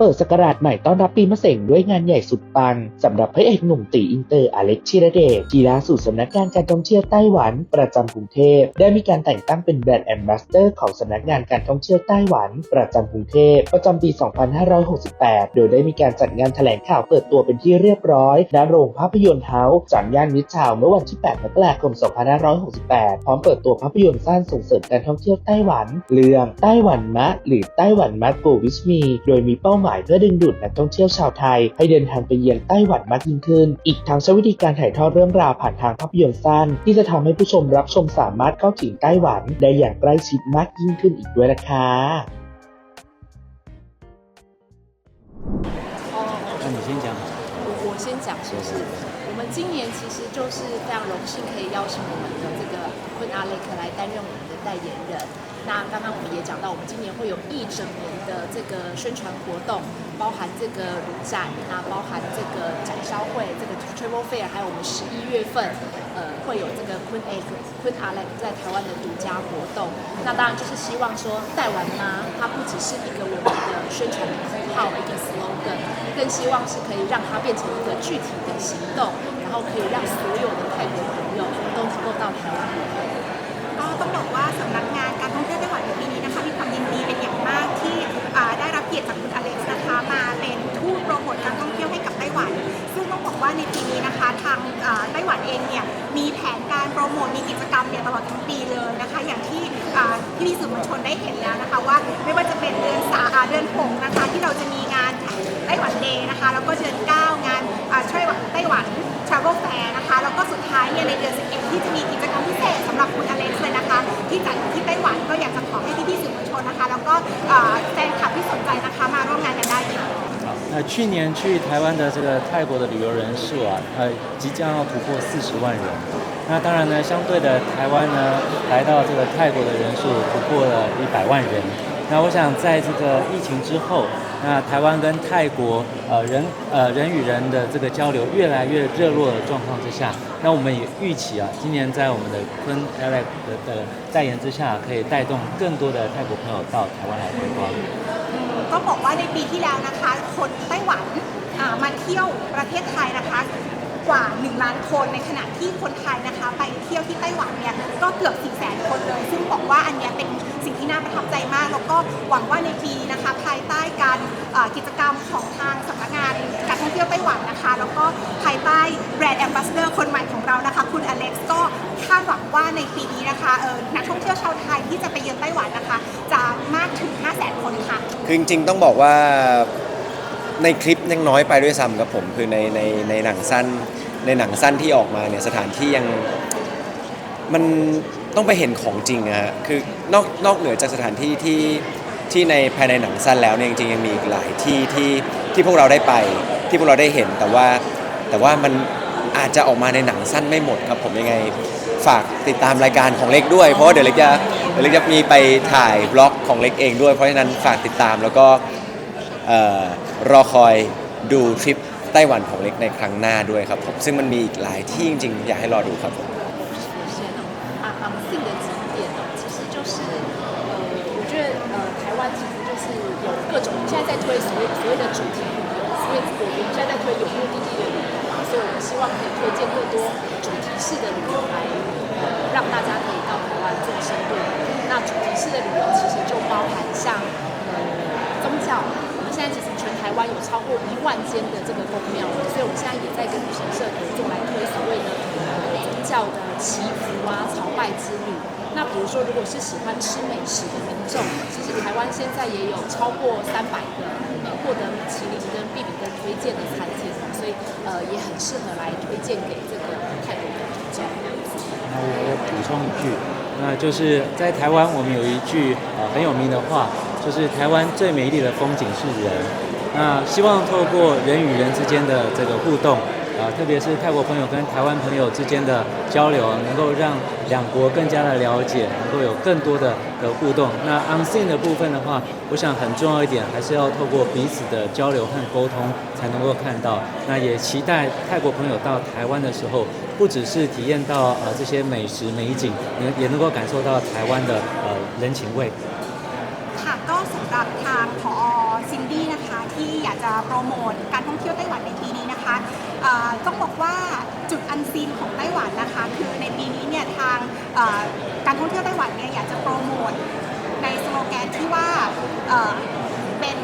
เปิดสกราชใหม่ต้อนรับปีมะเสงด้วยงานใหญ่สุดปังสำหรับพระเอกหนุ่มตีอินเตอร์อเล็กชิระเดชที่ล่าสุดสำนักงานการท่องเที่ยวไต้หวันประจำกรุงเทพ ได้มีการแต่งตั้งเป็นแบรนด์แอมบาสเดอร์ของสำนักงานการท่องเที่ยวไต้หวันประจำกรุงเทพประจำปี 2568 โดยได้มีการจัดงานแถลงข่าวเปิดตัวเป็นที่เรียบร้อยณโรงภาพยนตร์เฮาส์จากย่านมิตรทาวเมื่อวันที่ 8 มกราคม 2568 พร้อมเปิดตัวภาพยนตร์สั้นส่งเสริมการท่องเที่ยวไต้หวัน เรื่องไต้หวันมะ หรือไต้หวันมะโกวิชมี โดยมีเป้าหมายเพื่อดึงดูดนักท่องเที่ยวชาวไทย ให้เดินทางไปเยือนไต้หวันมากยิ่งขึ้น อีกทั้งใช้วิธีการถ่ายทอดเรื่องราวผ่านทางภาพยนตร์สั้น ที่จะทำให้ผู้ชมรับชมสามารถเข้าถึงไต้หวัน ได้อย่างใกล้ชิดมากยิ่งขึ้นอีกด้วยนะคะ 哦，那你先讲。我我先讲，是不是？我们今年其实就是非常荣幸可以邀请我们的这个昆阿雷克来担任我们的代言人。 那刚刚我们也讲到，我们今年会有一整年的这个宣传活动，包含这个旅展，那包含这个展销会，这个 Travel Fair，还有我们十一月份，呃，会有这个昆 A 昆阿雷在台湾的独家活动。那当然就是希望说，带完吗？它不只是一个我们的宣传的口号，一个 slogan，更希望是可以让它变成一个具体的行动，然后可以让所有的泰国朋友都能够到台湾旅游。 ก็ต้องบอกว่าสำนักงานการท่องเที่ยวไต้หวันใน กียรติจากคุณอเล็กซ์นะคะมาเป็นทูตโปรโมทการท่องเที่ยวให้กับไต้หวัน ซึ่งต้องบอกว่าในปีนี้นะคะทางไต้หวันเองเนี่ยมีแผนการโปรโมทมีกิจกรรมเนี่ยตลอดทั้งปีเลยนะคะ อย่างที่อ่าพี่สื่อมวลชนได้เห็นแล้วนะคะว่าไม่ว่าจะเป็นเดือนสาอ่าเดือนหกนะคะที่เราจะมีงานไต้หวันเดย์นะคะแล้วก็เดือนเก้างานอ่าไต้หวันไต้หวัน Travel Fair นะคะแล้วก็สุดท้ายเนี่ยในเดือน11ที่จะมีกิจกรรมพิเศษสำหรับคุณอเล็กซ์เลยนะคะ ที่จัดที่ไต้หวันก็อยากจะขอให้พี่ๆสื่อมวลชนนะคะ แล้วก็ 去年去台湾的这个泰国的旅游人数啊，呃，即将要突破四十万人。那当然呢，相对的台湾呢，来到这个泰国的人数突破了一百万人。那我想在这个疫情之后，那台湾跟泰国呃人呃人与人的这个交流越来越热络的状况之下，那我们也预期啊，今年在我们的昆 Alex 的的代言之下，可以带动更多的泰国朋友到台湾来观光。 ก็บอกว่าในปีที่แล้วนะคะ คนไต้หวันมาเที่ยวประเทศไทยนะคะกว่า 1 ล้านคนในขณะที่คนไทยนะคะ ไปเที่ยวที่ไต้หวันเนี่ยก็เกือบ4 0 0 0 0 0คนเลย ซึ่งบอกว่าอันเนี้ยเป็นสิ่งที่น่าประทับใจมาก แล้วก็หวังว่าในปีนี้นะคะ ภายใต้การกิจกรรมของทางสำนักงานการท่องเที่ยวไต้หวันนะคะ แล้วก็ภายใต้แบรนด์แอมบาสเดอร์คนใหม่ของเรานะคะ คุณอเล็กซ์ก็คาดหวังว่าในปีนี้นะคะเออนักท่องเที่ยวชาวไทยที่จะไปเยือนไต้หวันนะคะ คือจริงๆต้องบอกว่าในคลิปยังน้อยไปด้วยซ้ำครับผมคือในในในหนังสั้นในหนังสั้นที่ออกมาเนี่ยสถานที่ยังมันต้องไปเห็นของจริงอะฮะคือนอกนอกเหนือจากสถานที่ที่ที่ในภายในหนังสั้นแล้วเนี่ยจริงๆยังมีอีกหลายที่ที่ที่พวกเราได้ไป ที่พวกเราได้เห็นแต่ว่าแต่ว่ามันอาจจะออกมาในหนังสั้นไม่หมดครับผมยังไง ฝากติดตามรายการของเล็กด้วย เพราะว่าเดี๋ยวเล็กจะเดี๋ยวเล็กจะมีไปถ่ายบล็อกของเล็กเองด้วย เพราะฉะนั้นฝากติดตามแล้วก็ เอ่อรอคอยดูทริปไต้หวันของเล็กในครั้งหน้าด้วยครับผมซึ่งมันมีอีกหลายที่จริงๆ อยากให้รอดูครับผม 实现哦，啊昂性的景点哦，其实就是呃，我觉得呃，台湾其实就是有各种，现在在推所谓所谓的主题旅游，所谓我们现在在推有目的地的旅游嘛，所以我们希望可以推荐更多主题式的旅游来 主题式的旅游其实就包含像呃宗教。我们现在其实全台湾有超过一万间的这个宫庙，所以我们现在也在跟旅行社合作来推所谓的宗教的祈福啊、朝拜之旅。那比如说，如果是喜欢吃美食的民众，其实台湾现在也有超过三百个呃获得米其林跟必比登推荐的餐厅，所以呃也很适合来推荐给这个泰国的民众。那我补充一句，那就是在台湾，我们有一句呃很有名的话，就是台湾最美丽的风景是人。那希望透过人与人之间的这个互动，啊、特别是泰国朋友跟台湾朋友之间的交流，能够让两国更加的了解，能够有更多的的互动。那 unseen 的部分的话，我想很重要一点，还是要透过彼此的交流和沟通才能够看到。那也期待泰国朋友到台湾的时候，不只是体验到呃这些美食美景，也也能够感受到台湾的呃人情味。 ค่ะก็สำหรับทางพอซินดี้นะคะที่ อยากจะโปรโมทการท่องเที่ยวไต้หวันในปีนี้ นะคะต้องบอกว่าจุดอันซีนของไต้หวันนะคะ คือในปีนี้เนี่ยทางการท่องเที่ยวไต้หวันเนี่ยอยากจะโปรโมทในสโลแกนที่ว่าเป็น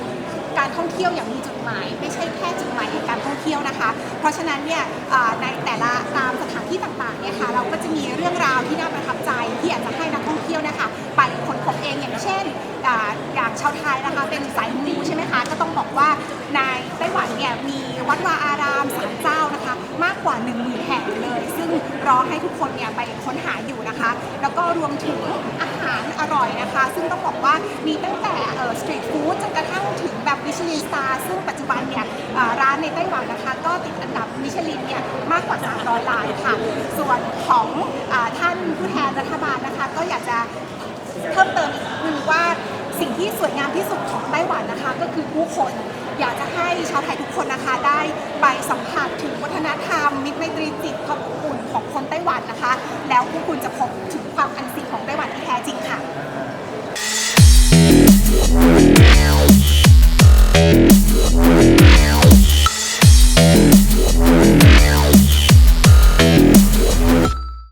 การท่องเที่ยวอย่างมีจุดหมาย ไม่ใช่แค่จุดหมายแห่งการท่องเที่ยวนะคะ เพราะฉะนั้นเนี่ยในแต่ละตามสถานที่ต่างๆเนี่ยค่ะเราก็จะมีเรื่องราวที่น่าประทับใจที่อยากจะให้นักท่องเที่ยวนะคะ ไปค้นพบเองอย่างเช่นออย่างชาวไทยนะคะเป็น รอให้ทุกคนเนี่ยไปค้นหาอยู่นะคะ แล้วก็รวมถึงอาหารอร่อยนะคะ ซึ่งต้องบอกว่ามีตั้งแต่สตรีทฟู้ดจนกระทั่งถึงแบบมิชลินสตาร์ซึ่งปัจจุบันเนี่ยร้านในไต้หวันนะคะ ก็ติดอันดับมิชลินเนี่ยมากกว่า 300ร้านค่ะ ส่วนของอท่านผู้แทนรัฐบาลนะคะ ก็อยากจะเพิ่มเติมอีกนึงว่าสิ่งที่สวยงามที่สุดของ คือผู้คน อยากจะให้ชาวไทยทุกคนนะคะได้ไปสัมผัสถึงวัฒนธรรม มิตรไมตรีจิตขอบคุณของคนไต้หวันนะคะ แล้วผู้คุณจะพบถึงความอันซีนของไต้หวันที่แท้จริงค่ะ